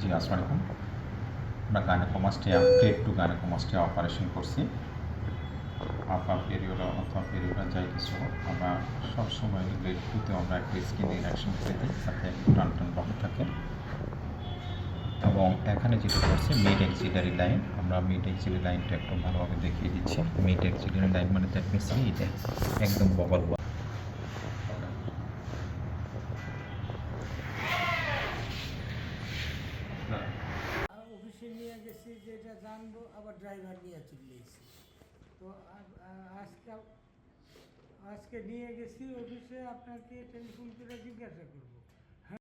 জি, আসসালামু আলাইকুম। আমরা gynaecomastia grade two gynaecomastia operation করছি। আপার পেরিওরা অথবা পেরিওরা যাই কিছু আমরা সবসময় গ্রেড টুতে আমরা একটা স্কিন রিয়াকশন করে দিই, যাতে টান টান রক্ত থাকে। এবং এখানে যেটা করছে মিড এক্সিলারি লাইন আমরা মিড এক্সিলারি লাইনটা একটু ভালোভাবে দেখিয়ে দিচ্ছি। মিড এক্সিলারি লাইন মানে দ্যাট মিনস এটা একদম বগল নিয়ে গেছি, যেটা জানব, আবার ড্রাইভার নিয়ে চলে এসেছি। তো আজকে আজকে নিয়ে গেছি অফিসে, আপনাকে টেলিফোন করে জিজ্ঞাসা করব।